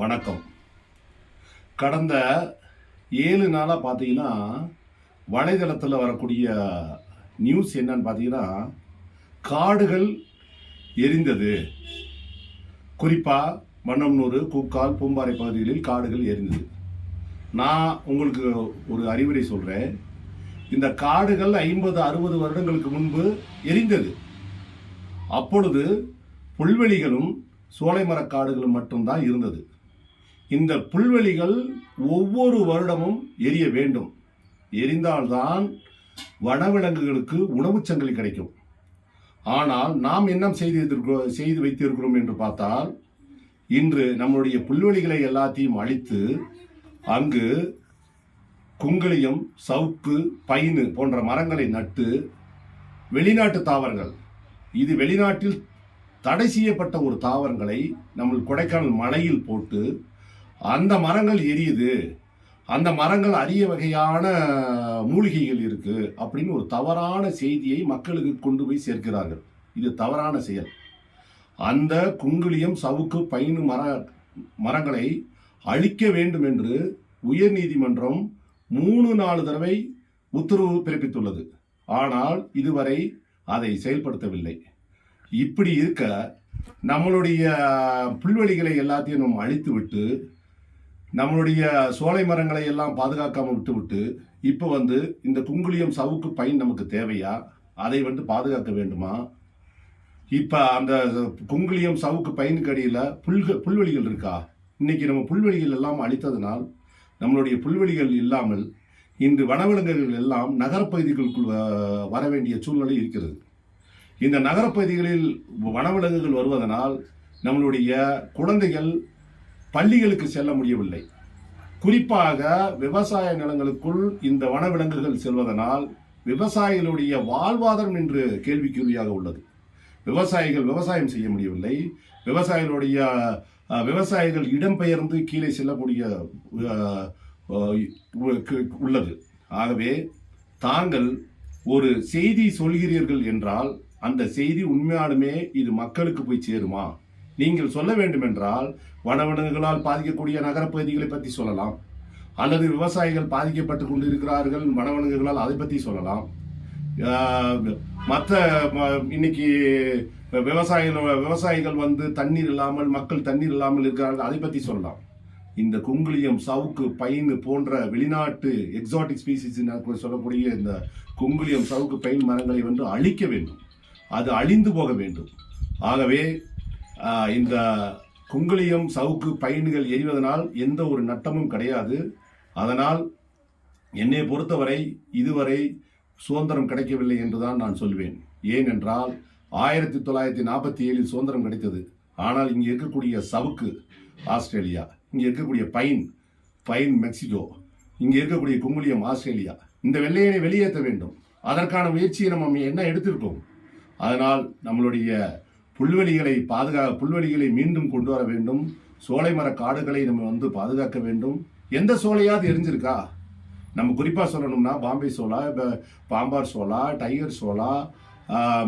வணக்கம். கடந்த ஏழு நாளாக பார்த்தீங்கன்னா வலைதளத்தில் வரக்கூடிய நியூஸ் என்னன்னு பார்த்தீங்கன்னா காடுகள் எரிந்தது. குறிப்பாக மன்னம்னூர் கூக்கால் பூம்பாறை பகுதிகளில் காடுகள் எரிந்தது. நான் உங்களுக்கு ஒரு அறிவுரை சொல்கிறேன் இந்த காடுகள் ஐம்பது அறுபது வருடங்களுக்கு முன்பு எரிந்தது. அப்பொழுது புல்வெளிகளும் சோலை மரக்காடுகளும் மட்டும்தான் இருந்தது. இந்த புல்வெளிகள் ஒவ்வொரு வருடமும் எரிய வேண்டும். எரிந்தால்தான் வனவிலங்குகளுக்கு உணவுச் சங்கிலி கிடைக்கும். ஆனால் நாம் என்ன செய்து செய்து வைத்திருக்கிறோம் என்று பார்த்தால் இன்று நம்முடைய புல்வெளிகளை எல்லாத்தையும் அழித்து அங்கு குங்கிலியம் சவுக்கு பைனு போன்ற மரங்களை நட்டு வெளிநாட்டு தாவரங்கள் இது வெளிநாட்டில் தடை செய்யப்பட்ட ஒரு தாவரங்களை நம்ம கொடைக்கானல் மலையில் போட்டு அந்த மரங்கள் எரியுது. அந்த மரங்கள் அரிய வகையான மூலிகைகள் இருக்கு அப்படின்னு ஒரு தவறான செய்தியை மக்களுக்கு கொண்டு போய் சேர்க்கிறார்கள். இது தவறான செயல். அந்த குங்குளியம் சவுக்கு பைனு மர மரங்களை அழிக்க வேண்டும் என்று உயர்நீதிமன்றம் மூணு நாலு தடவை உத்தரவு பிறப்பித்துள்ளது. ஆனால் இதுவரை அதை செயல்படுத்தவில்லை. இப்படி இருக்க நம்மளுடைய புல்வெளிகளை எல்லாத்தையும் நம்ம அழித்து விட்டு நம்மளுடைய சோலை மரங்களை எல்லாம் பாதுகாக்காம விட்டு விட்டு இப்போ வந்து இந்த குங்குளியம் சவுக்கு பைன் நமக்கு தேவையா? அதை வந்து பாதுகாக்க வேண்டுமா? இப்போ அந்த குங்குளியம் சவுக்கு பைனுக்கு அடியில் புல்கள் புல்வெளிகள் இருக்கா? இன்னைக்கு நம்ம புல்வெளிகள் எல்லாம் அழித்ததனால் நம்மளுடைய புல்வெளிகள் இல்லாமல் இன்று வனவிலங்குகள் எல்லாம் நகரப்பகுதிகளுக்குள் வர வேண்டிய சூழ்நிலை இருக்கிறது. இந்த நகரப்பகுதிகளில் வனவிலங்குகள் வருவதனால் நம்மளுடைய குழந்தைகள் பள்ளிகளுக்கு செல்ல முடியவில்லை. குறிப்பாக விவசாய நிலங்களுக்குள் இந்த வனவிலங்குகள் செல்வதனால் விவசாயிகளுடைய வாழ்வாதாரம் என்று கேள்விக்குறியாக உள்ளது. விவசாயிகள் விவசாயம் செய்ய முடியவில்லை. விவசாயிகளுடைய விவசாயிகள் இடம்பெயர்ந்து கீழே செல்லக்கூடிய உள்ளது. ஆகவே தாங்கள் ஒரு செய்தி சொல்கிறீர்கள் என்றால் அந்த செய்தி உண்மையாலுமே இது மக்களுக்கு போய் சேருமா? நீங்கள் சொல்ல வேண்டுமென்றால் வனவிலங்குகளால் பாதிக்கக்கூடிய நகரப்பகுதிகளை பற்றி சொல்லலாம். அல்லது விவசாயிகள் பாதிக்கப்பட்டு கொண்டிருக்கிறார்கள் வனவிலங்குகளால் அதை பற்றி சொல்லலாம். மற்ற இன்னைக்கு விவசாயிகள் விவசாயிகள் வந்து தண்ணீர் இல்லாமல் மக்கள் தண்ணீர் இல்லாமல் இருக்கிறார்கள் அதை பற்றி சொல்லலாம். இந்த குங்குளியம் சவுக்கு பைன் போன்ற வெளிநாட்டு எக்ஸாட்டிக் ஸ்பீசிஸ் சொல்லக்கூடிய இந்த குங்குளியம் சவுக்கு பைன் மரங்களை வந்து அழிக்க வேண்டும். அது அழிந்து போக வேண்டும். ஆகவே இந்த குங்குளியம் சவுக்கு பைன்கள் எரிவதனால் எந்த ஒரு நட்டமும் கிடையாது. அதனால் என்னை பொறுத்தவரை இதுவரை சுதந்திரம் கிடைக்கவில்லை என்றுதான் நான் சொல்வேன். ஏனென்றால் ஆயிரத்தி தொள்ளாயிரத்தி நாற்பத்தி ஏழில் சுதந்திரம் கிடைத்தது. ஆனால் இங்கே இருக்கக்கூடிய சவுக்கு ஆஸ்திரேலியா. இங்கே இருக்கக்கூடிய பைன் பைன் மெக்சிகோ. இங்கே இருக்கக்கூடிய குங்குளியம் ஆஸ்திரேலியா. இந்த வெள்ளையனை வெளியேற்ற வேண்டும். அதற்கான முயற்சியை நம்ம என்ன எடுத்திருக்கோம்? அதனால் நம்மளுடைய புல்வெளிகளை பாதுகா புல்வெளிகளை மீண்டும் கொண்டு வர வேண்டும். சோலை மர காடுகளை நம்ம வந்து பாதுகாக்க வேண்டும். எந்த சோலையாவது எரிஞ்சிருக்கா? நம்ம குறிப்பாக சொல்லணும்னா பாம்பே சோலா பாம்பார் சோலா டைகர் சோலா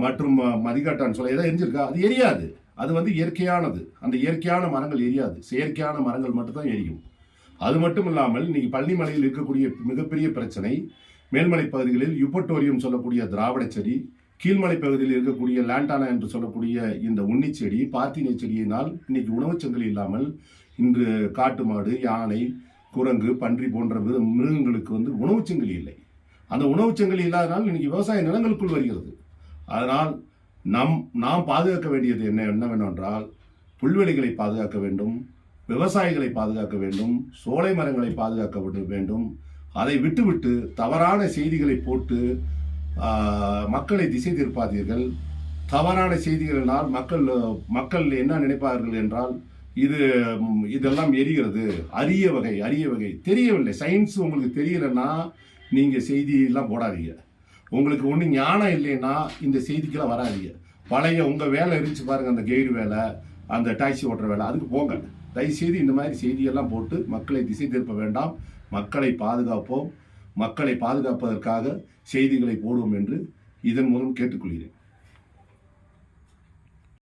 மற்றும் மதிகாட்டான் சோலா எதாவது எரிஞ்சிருக்கா? அது எரியாது. அது வந்து இயற்கையானது. அந்த இயற்கையான மரங்கள் எரியாது. செயற்கையான மரங்கள் மட்டும்தான் எரியும். அது மட்டும் இல்லாமல் இன்னைக்கு பள்ளிமலையில் இருக்கக்கூடிய மிகப்பெரிய பிரச்சனை மேல்மலை பகுதிகளில் யுபட்டோரியம் சொல்லக்கூடிய திராவிட செடி கீழ்மலை பகுதியில் இருக்கக்கூடிய லேண்டானா என்று சொல்லக்கூடிய இந்த உன்னிச்செடி பாத்தினை செடியினால் இன்னைக்கு உணவுச் சங்கிலி இல்லாமல் இன்று காட்டு மாடு யானை குரங்கு பன்றி போன்ற மிரு- மிருகங்களுக்கு வந்து உணவுச் சங்கிலி இல்லை. அந்த உணவுச் சங்கிலி இல்லாதனால் இன்னைக்கு விவசாய நிலங்களுக்குள் வருகிறது. அதனால் நம் நாம் பாதுகாக்க வேண்டியது என்ன என்னவென்றால் புல்வெளிகளை பாதுகாக்க வேண்டும் விவசாயிகளை பாதுகாக்க வேண்டும் சோலை மரங்களை பாதுகாக்க வேண்டும். அதை விட்டுவிட்டு தவறான செய்திகளை போட்டு மக்களை திசை திருப்பாதீர்கள். தவறான செய்திகளினால் மக்கள் மக்கள் என்ன நினைப்பார்கள் என்றால் இது இதெல்லாம் எரிகிறது. அரிய வகை அரிய வகை. தெரியவில்லை. சயின்ஸ் உங்களுக்கு தெரியலன்னா நீங்கள் செய்தியெல்லாம் போடாதீங்க. உங்களுக்கு ஒன்றும் ஞானம் இல்லைன்னா இந்த செய்திக்கெல்லாம் வராதீங்க. பழைய உங்கள் வேலை இருந்துச்சு பாருங்கள் அந்த கைடு வேலை அந்த டாக்ஸி ஓட்டுற வேலை அதுக்கு போங்க. தயவுசெய்து இந்த மாதிரி செய்தியெல்லாம் போட்டு மக்களை திசை திருப்ப வேண்டாம். மக்களை பாதுகாப்போம். மக்களை பாதுகாப்பதற்காக செய்திகளை போடுவோம் என்று இதன் மூலம் கேட்டுக்கொள்கிறேன்.